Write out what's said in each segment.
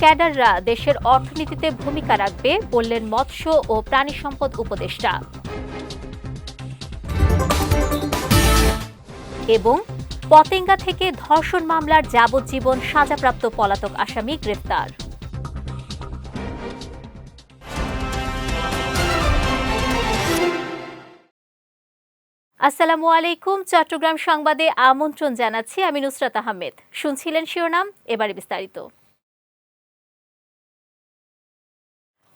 ক্যাডাররা দেশের অর্থনীতিতে ভূমিকা রাখবে, বললেন মৎস্য ও প্রাণী সম্পদ উপদেষ্টা। এবং পতেঙ্গা থেকে ধর্ষণ মামলার যাবজ্জীবন সাজাপ্রাপ্ত পলাতক আসামি গ্রেফতার। আসসালামু আলাইকুম, চট্টগ্রাম সংবাদে আমন্ত্রণ জানাচ্ছি আমি নুসরাত আহমেদ। শুনছিলেন শিরোনাম, এবারে বিস্তারিত।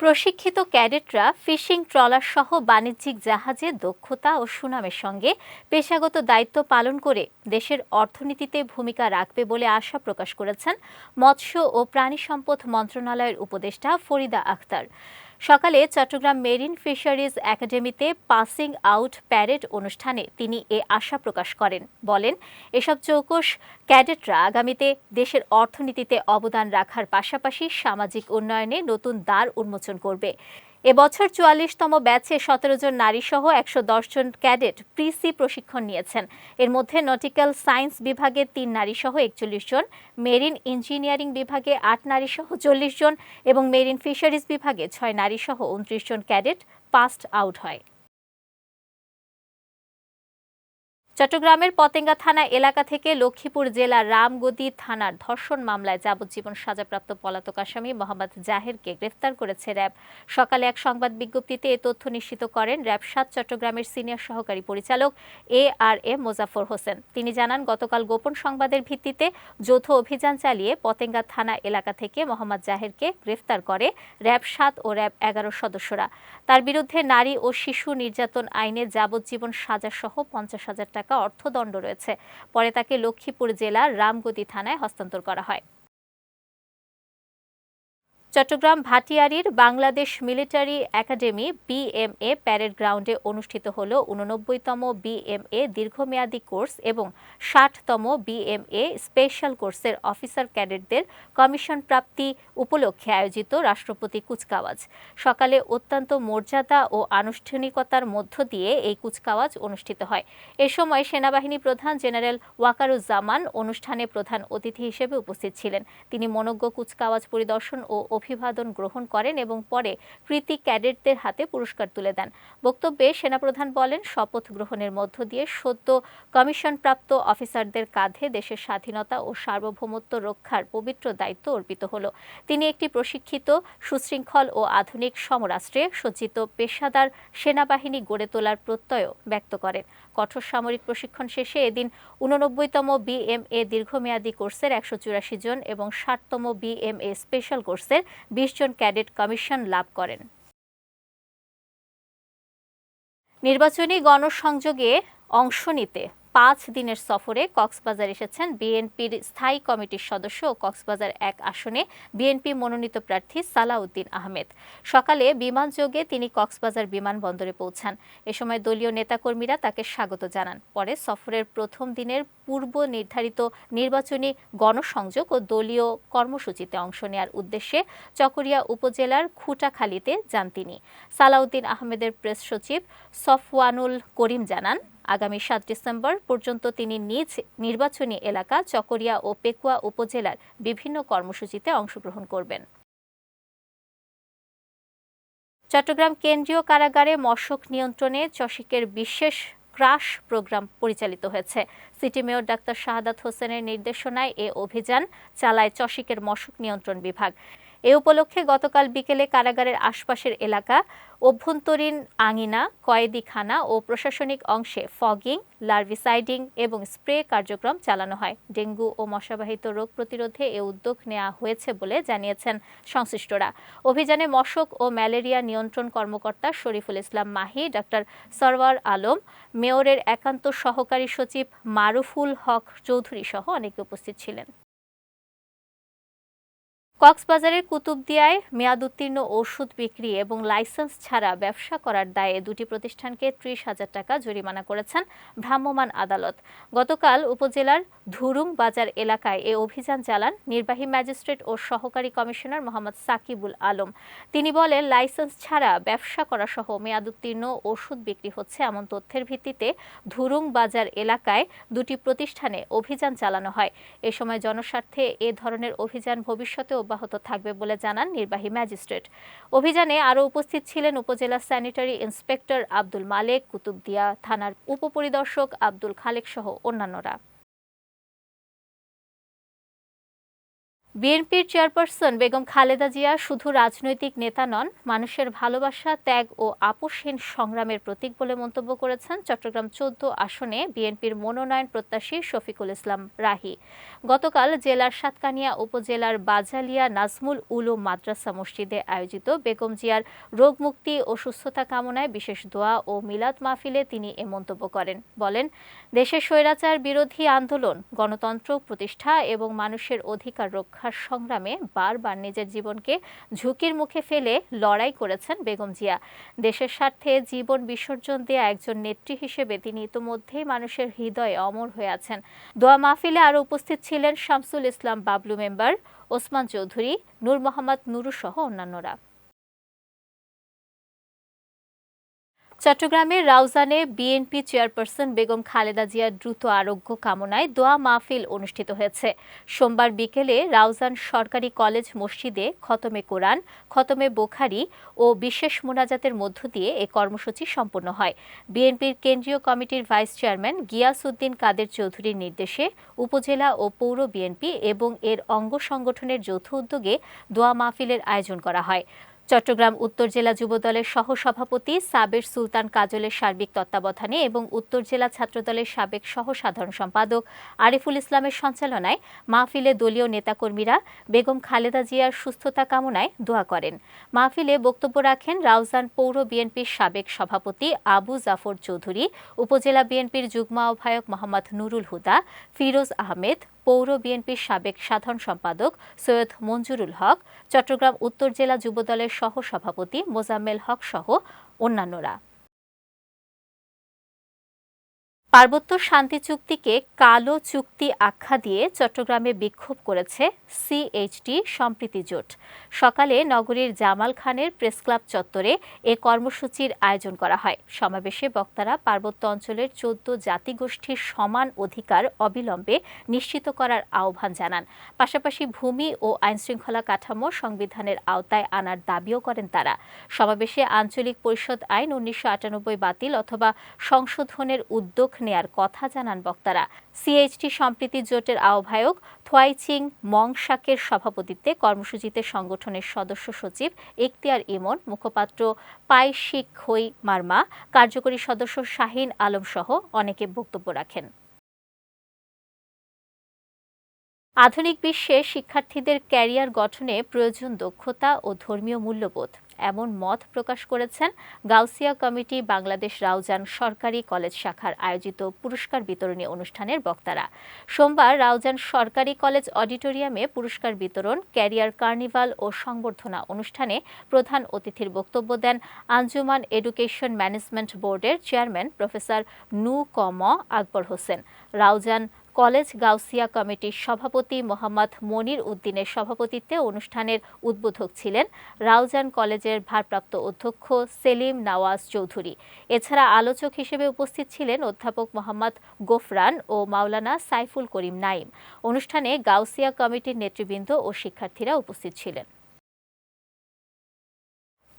প্রশিক্ষিত ক্যাডেটরা ফিশিং ট্রলার সহ বাণিজ্যিক জাহাজে দক্ষতা ও সুনামের সঙ্গে পেশাগত দায়িত্ব পালন করে দেশের অর্থনীতিতে ভূমিকা রাখবে বলে আশা প্রকাশ করেছেন মৎস্য ও প্রাণী সম্পদ মন্ত্রণালয়ের উপদেষ্টা ফরিদা আখতার। সকালে চট্টগ্রাম মেরিন ফিশারিজ একাডেমিতে পাসিং আউট প্যারেড অনুষ্ঠানে তিনি এ আশা প্রকাশ করেন। বলেন, এসব চৌকস ক্যাডেটরা আগামীতে দেশের অর্থনীতিতে অবদান রাখার পাশাপাশি সামাজিক উন্নয়নে নতুন দ্বার উন্মোচন করবে। এবছর চুয়াল্লিশতম ব্যাচে সতেরো জন নারী সহ একশো জন ক্যাডেট প্রিসি প্রশিক্ষণ নিয়েছেন। এর মধ্যে নটিক্যাল সায়েন্স বিভাগে তিন নারী সহ একচল্লিশ জন, মেরিন ইঞ্জিনিয়ারিং বিভাগে আট নারী সহ চল্লিশ জন এবং মেরিন ফিশারিজ বিভাগে ছয় নারী সহ উনত্রিশ জন ক্যাডেট পাস্ট আউট হয়। চট্টগ্রামের পতেঙ্গা থানা এলাকা থেকে লক্ষ্মীপুর জেলার রামগদি থানার ধর্ষণ মামলায় যাবজ্জীবন সাজাপ্রাপ্ত পলাতক আসামি মোহাম্মদ জাহেরকে গ্রেফতার করেছে র্যাব। সকালে এক সংবাদ বিজ্ঞপ্তিতে এ তথ্য নিশ্চিত করেন র্যাব সাত চট্টগ্রামের সিনিয়র সহকারী পরিচালক এ আর এ মোজাফর হোসেন। তিনি জানান, গতকাল গোপন সংবাদের ভিত্তিতে যৌথ অভিযান চালিয়ে পতেঙ্গা থানা এলাকা থেকে মোহাম্মদ জাহেরকে গ্রেফতার করে র্যাব সাত ও র্যাব এগারো সদস্যরা। তার বিরুদ্ধে নারী ও শিশু নির্যাতন আইনে যাবজ্জীবন সাজাসহ পঞ্চাশ হাজার টাকা টাকা অর্থদণ্ড রয়েছে। পরে তাকে লক্ষ্মীপুর জেলার রামগতি থানায় হস্তান্তর করা হয়। Chattogram ভাটিয়ারির Bangladesh military academy BMA parade গ্রাউন্ডে অনুষ্ঠিত হল উননব্বইতম বিএমএ দীর্ঘমেয়াদী কোর্স এবং ষাটতম বিএমএ স্পেশাল কোর্সের অফিসার ক্যাডেটদের কমিশন প্রাপ্তি উপলক্ষে আয়োজিত রাষ্ট্রপতি কুচকাওয়াজ। সকালে অত্যন্ত মর্যাদা ও আনুষ্ঠানিকতার মধ্য দিয়ে এই কুচকাওয়াজ অনুষ্ঠিত হয়। এ সময় সেনাবাহিনী প্রধান জেনারেল ওয়াকারুজ্জামান অনুষ্ঠানে প্রধান অতিথি হিসেবে উপস্থিত ছিলেন। তিনি মনজ্ঞ কুচকাওয়াজ পরিদর্শন ও অভিবাদন গ্রহণ করেন এবং পরে কৃতি ক্যাডেটদের হাতে পুরস্কার তুলে দেন। বক্তব্যে সেনাপ্রধান বলেন, শপথ গ্রহণের মধ্য দিয়ে সদ্য কমিশনপ্রাপ্ত অফিসারদের কাঁধে দেশের স্বাধীনতা ও সার্বভৌমত্ব রক্ষার পবিত্র দায়িত্ব অর্পিত হল। তিনি একটি প্রশিক্ষিত, সুশৃঙ্খল ও আধুনিক সমরাষ্ট্রে সজ্জিত পেশাদার সেনাবাহিনী গড়ে তোলার প্রত্যয় ব্যক্ত করেন। কঠোর সামরিক প্রশিক্ষণ শেষে এদিন উননব্বইতম বিএমএ দীর্ঘমেয়াদী কোর্সের একশো চুরাশি জন এবং ষাটতম বিএমএ স্পেশাল কোর্সের বিশ জন ক্যাডেট কমিশন লাভ করেন। নির্বাচনী গণসংযোগে অংশ নিতে পাঁচ দিনের সফরে কক্সবাজার এসেছেন বিএনপির স্থায়ী কমিটির সদস্য ও কক্সবাজার এক আসনে বিএনপি মনোনীত প্রার্থী সালাউদ্দিন আহমেদ। সকালে বিমানযোগে তিনি কক্সবাজার বিমানবন্দরে পৌঁছান। এ সময় দলীয় নেতাকর্মীরা তাকে স্বাগত জানান। পরে সফরের প্রথম দিনের পূর্ব নির্ধারিত নির্বাচনী গণসংযোগ ও দলীয় কর্মসূচিতে অংশ নেওয়ার উদ্দেশ্যে চকরিয়া উপজেলার খুঁটাখালীতে যান তিনি। সালাউদ্দিন আহমেদের প্রেস সচিব সফওয়ানুল করিম জানান আগামী সাত ডিসেম্বর পর্যন্ত তিনি নিজ নির্বাচনী এলাকা চকরিয়া ও পেকুয়া উপজেলার বিভিন্ন কর্মসূচিতে অংশগ্রহণ করবেন। চট্টগ্রাম কেন্দ্রীয় কারাগারে মশক নিয়ন্ত্রণে চশিকের বিশেষ ক্রাশ প্রোগ্রাম পরিচালিত হয়েছে। সিটি মেয়র ডাক্তার শাহাদাত হোসেনের নির্দেশনায় এ অভিযান চালায় চশিকের মশক নিয়ন্ত্রণ বিভাগ। এ উপলক্ষে গতকাল বিকেলে কারাগারের আশপাশের এলাকা অভ্যন্তরীণ আঙিনা, কয়েদিখানা ও প্রশাসনিক অংশে ফগিং, লার্ভিসাইডিং এবং স্প্রে কার্যক্রম চালানো হয়। ডেঙ্গু ও মশাবাহিত রোগ প্রতিরোধে এ উদ্যোগ নেওয়া হয়েছে বলে জানিয়েছেন সংশ্লিষ্টরা। অভিযানে মশক ও ম্যালেরিয়া নিয়ন্ত্রণ কর্মকর্তা শরীফুল ইসলাম মাহি, ডাক্তার সরওয়ার আলম, মেয়রের একান্ত সহকারী সচিব মারুফুল হক চৌধুরী সহ অনেকে উপস্থিত ছিলেন। কক্সবাজারের কুতুবদিয়ায় মেয়াদ উত্তীর্ণ ওষুধ বিক্রি এবং লাইসেন্স ছাড়া ব্যবসা করার দায়ে দুটি প্রতিষ্ঠানকে ত্রিশ হাজার টাকা জরিমানা করেছেন ভ্রাম্যমাণ আদালত। গতকাল উপজেলার ধুরুং বাজার এলাকায় এ অভিযান চালান নির্বাহী ম্যাজিস্ট্রেট ও সহকারী কমিশনার মোহাম্মদ সাকিবুল আলম। তিনি বলেন, লাইসেন্স ছাড়া ব্যবসা করা সহ মেয়াদ উত্তীর্ণ ওষুধ বিক্রি হচ্ছে এমন তথ্যের ভিত্তিতে ধুরুং বাজার এলাকায় দুটি প্রতিষ্ঠানে অভিযান চালানো হয়। এ সময় জনস্বার্থে এ ধরনের অভিযান ভবিষ্যতে অব্যাহত থাকবে বলে জানান নির্বাহী ম্যাজিস্ট্রেট। অভিযানে আরও উপস্থিত ছিলেন উপজেলা স্যানিটারি ইন্সপেক্টর আব্দুল মালেক, কুতুবদিয়া থানার উপপরিদর্শক আব্দুল খালেক সহ অন্যান্যরা। বিএনপির চেয়ারপারসন বেগম খালেদা জিয়া শুধু রাজনৈতিক নেতা নন, মানুষের ভালোবাসা, ত্যাগ ও আপোষহীন সংগ্রামের প্রতীক বলে মন্তব্য করেছেন চট্টগ্রাম চোদ্দ আসনে বিএনপির মনোনয়ন প্রত্যাশী শফিকুল ইসলাম রাহি। গতকাল জেলার সাতকানিয়া উপজেলার বাজালিয়া নাজমুল উলুম মাদ্রাসা মসজিদে আয়োজিত বেগম জিয়ার রোগমুক্তি ও সুস্থতা কামনায় বিশেষ দোয়া ও মিলাদ মাহফিলে তিনি এ মন্তব্য করেন। বলেন দেশের স্বৈরাচার বিরোধী আন্দোলন, গণতন্ত্র প্রতিষ্ঠা এবং মানুষের অধিকার রক্ষা রক্ষার সংগ্রামে বারবার নিজের জীবনকে ঝুঁকির মুখে ফেলে লড়াই করেছেন বেগম জিয়া। দেশের স্বার্থে জীবন বিসর্জন দেয়া একজন নেত্রী হিসেবে তিনি ইতোমধ্যেই মানুষের হৃদয়ে অমর হয়ে আছেন। দোয়া মাহফিলে আরও উপস্থিত ছিলেন শামসুল ইসলাম বাবলু মেম্বার, ওসমান চৌধুরী, নূর মোহাম্মদ নুরু সহ অন্যান্যরা। চট্টগ্রামের রাউজানে বিএনপি চেয়ারপারসন বেগম খালেদা জিয়ার দ্রুত আরোগ্য কামনায় দোয়া মাহফিল অনুষ্ঠিত হয়েছে। সোমবার বিকেলে রাউজান সরকারি কলেজ মসজিদে খতমে কোরআন, খতমে বোখারি ও বিশেষ মোনাজাতের মধ্য দিয়ে এ কর্মসূচি সম্পন্ন হয়। বিএনপির কেন্দ্রীয় কমিটির ভাইস চেয়ারম্যান গিয়াস উদ্দিন কাদের চৌধুরীর নির্দেশে উপজেলা ও পৌর বিএনপি এবং এর অঙ্গ সংগঠনের যৌথ উদ্যোগে দোয়া মাহফিলের আয়োজন করা হয়। চট্টগ্রাম উত্তর জেলা যুবদলের সহসভাপতি সাবের সুলতান কাজলের সার্বিক তত্ত্বাবধানে এবং উত্তর জেলা ছাত্রদলের সাবেক সহ সাধারণ সম্পাদক আরিফুল ইসলামের সঞ্চালনায় মাহফিলে দলীয় নেতাকর্মীরা বেগম খালেদা জিয়ার সুস্থতা কামনায় দোয়া করেন। মাহফিলে বক্তব্য রাখেন রাউজান পৌর বিএনপির সাবেক সভাপতি আবু জাফর চৌধুরী, উপজেলা বিএনপির যুগ্ম আহ্বায়ক মোহাম্মদ নুরুল হুদা, ফিরোজ আহমেদ পৌর বিএনপির সাবেক সাধারণ সম্পাদক সৈয়দ মঞ্জুরুল হক, চট্টগ্রাম উত্তর জেলা যুবদলের সহ সভাপতি মোজাম্মেল হক সহ অন্যান্যরা। পার্বত্য শান্তি চুক্তিকে কালো চুক্তি আখ্যা দিয়ে চট্টগ্রামে বিক্ষোভ করেছে সিএইচটি সম্প্রীতি জোট। সকালে নগরীর জামাল খানের প্রেসক্লাব চত্বরে এ কর্মসূচির আয়োজন করা হয়। সমাবেশে বক্তারা পার্বত্য অঞ্চলের চোদ্দ জাতিগোষ্ঠীর সমান অধিকার অবিলম্বে নিশ্চিত করার আহ্বান জানান। পাশাপাশি ভূমি ও আইনশৃঙ্খলা কাঠামো সংবিধানের আওতায় আনার দাবিও করেন তারা। সমাবেশে আঞ্চলিক পরিষদ আইন উনিশশো আটানব্বই বাতিল অথবা সংশোধনের উদ্যোগ নেয়ার কথা জানান বক্তারা। সিএইচটি সম্প্রীতি জোটের আহ্বায়ক থোয়াইচিং মংশাকের সভাপতিত্বে কর্মসূচিতে সংগঠনের সদস্য সচিব ইখতিয়ার ইমন, মুখপাত্র পাই শিখ খই মার্মা, কার্যকরী সদস্য শাহিন আলম সহ অনেকে বক্তব্য রাখেন। আধুনিক বিশ্বে শিক্ষার্থীদের ক্যারিয়ার গঠনে প্রয়োজন দক্ষতা ও ধর্মীয় মূল্যবোধ। এমন মত প্রকাশ করেছেন গাউসিয়া কমিটি বাংলাদেশ রাউজান সরকারি কলেজ শাখার আয়োজিত পুরস্কার বিতরণী অনুষ্ঠানের বক্তারা। সোমবার রাউজান সরকারি কলেজ অডিটোরিয়ামে পুরস্কার বিতরণ, ক্যারিয়ার কার্নিভাল ও সংবর্ধনা অনুষ্ঠানে প্রধান অতিথির বক্তব্য দেন আঞ্জুমান এডুকেশন ম্যানেজমেন্ট বোর্ডের চেয়ারম্যান প্রফেসর নু কম আকবর হোসেন। রাউজান কলেজ গাউসিয়া কমিটির সভাপতি মোহাম্মদ মনির উদ্দিনের সভাপতিত্বে অনুষ্ঠানের উদ্বোধক ছিলেন রাউজান কলেজের ভারপ্রাপ্ত অধ্যক্ষ সেলিম নওয়াজ চৌধুরী। এছাড়া আলোচক হিসেবে উপস্থিত ছিলেন অধ্যাপক মোহাম্মদ গোফরান ও মাওলানা সাইফুল করিম নাইম অনুষ্ঠানে গাউসিয়া কমিটির নেতৃবৃন্দ ও শিক্ষার্থীরা উপস্থিত ছিলেন।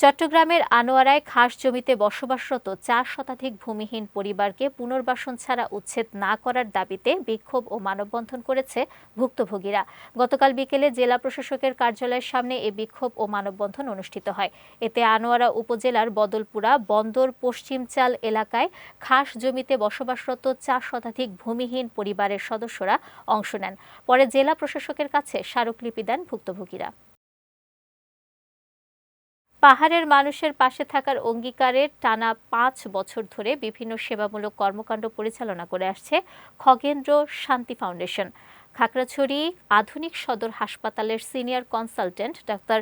চট্টগ্রামের আনোয়ারায় খাস জমিতে বসবাসরত চার শতাধিক ভূমিহীন পরিবারকে পুনর্বাসন ছাড়া উচ্ছেদ না করার দাবিতে বিক্ষোভ ও মানববন্ধন করেছে ভুক্তভোগীরা। গতকাল বিকেলে জেলা প্রশাসকের কার্যালয়ের সামনে এ বিক্ষোভ ও মানববন্ধন অনুষ্ঠিত হয়। এতে আনোয়ারা উপজেলার বদলপুরা, বন্দর, পশ্চিম চাল এলাকায় খাস জমিতে বসবাসরত চার শতাধিক ভূমিহীন পরিবারের সদস্যরা অংশ নেন। পরে জেলা প্রশাসকের কাছে স্মারকলিপি দেন ভুক্তভোগীরা। পাহাড়ের মানুষের পাশে থাকার অঙ্গীকারে টানা পাঁচ বছর ধরে বিভিন্ন সেবামূলক কর্মকাণ্ড পরিচালনা করে আসছে খগেন্দ্র শান্তি ফাউন্ডেশন। খাগড়াছড়ি আধুনিক সদর হাসপাতালের সিনিয়র কনসালটেন্ট ডাক্তার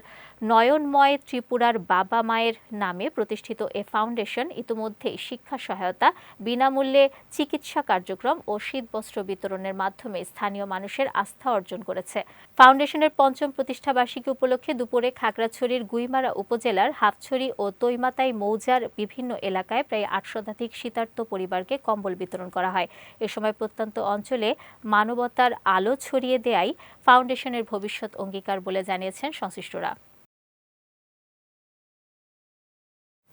নয়নময় ত্রিপুরার বাবা মায়ের নামে প্রতিষ্ঠিত এ ফাউন্ডেশন ইতিমধ্যেই শিক্ষা সহায়তা, বিনামূল্যে চিকিৎসা কার্যক্রম ও শীতবস্ত্র বিতরণের মাধ্যমে স্থানীয় মানুষের আস্থা অর্জন করেছে। ফাউন্ডেশনের পঞ্চম প্রতিষ্ঠাবার্ষিকী উপলক্ষে দুপুরে খাগড়াছড়ির গুইমারা উপজেলার হাফছড়ি ও তৈমাতাই মৌজার বিভিন্ন এলাকায় প্রায় আট শতাধিক শীতার্ত পরিবারকে কম্বল বিতরণ করা হয়। এ সময় প্রত্যন্ত অঞ্চলে মানবতার আলো ছড়িয়ে দেয়াই ফাউন্ডেশনের ভবিষ্যৎ অঙ্গীকার বলে জানিয়েছেন সংশ্লিষ্টরা।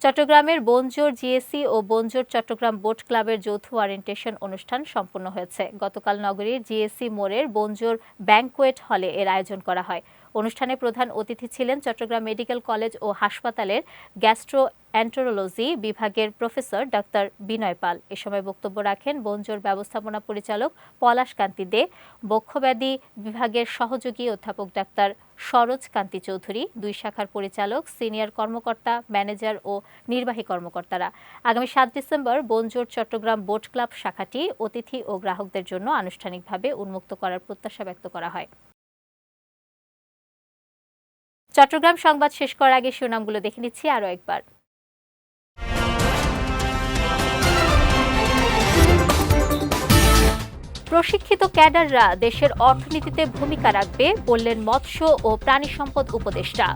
চট্টগ্রামের বনজোর জিএসসি ও বনজোর চট্টগ্রাম বোট ক্লাবের যৌথ ওয়ারেন্টেশন অনুষ্ঠান সম্পন্ন হয়েছে। গতকাল নগরীর জিএসসি মোড়ের বনজোর ব্যাংকোয়েট হলে এর আয়োজন করা হয়। অনুষ্ঠানে প্রধান অতিথি ছিলেন চট্টগ্রাম মেডিকেল কলেজ ও হাসপাতালের গ্যাস্ট্রো অ্যান্টোরোলজি বিভাগের প্রফেসর ডাক্তার বিনয় পাল। এ সময় বক্তব্য রাখেন বনজোর ব্যবস্থাপনা পরিচালক পলাশ কান্তি দে, বক্ষব্যাধি বিভাগের সহযোগী অধ্যাপক ডাক্তার সরোজ কান্তি চৌধুরী, দুই শাখার পরিচালক, সিনিয়র কর্মকর্তা, ম্যানেজার ও নির্বাহী কর্মকর্তারা। আগামী সাত ডিসেম্বর বনজোর চট্টগ্রাম বোট ক্লাব শাখাটি অতিথি ও গ্রাহকদের জন্য আনুষ্ঠানিকভাবে উন্মুক্ত করার প্রত্যাশা ব্যক্ত করা হয়। চট্টগ্রাম সংবাদ শেষ করার আগে শিরোনামগুলো দেখে নিচ্ছি আরও একবার। প্রশিক্ষিত ক্যাডাররা দেশের অর্থনীতিতে ভূমিকা রাখবে বললেন মৎস্য ও প্রাণী সম্পদ উপদেষ্টা।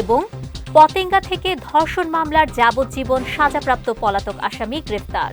এবং পতেঙ্গা থেকে ধর্ষণ মামলার যাবজ্জীবন সাজাপ্রাপ্ত পলাতক আসামি গ্রেফতার।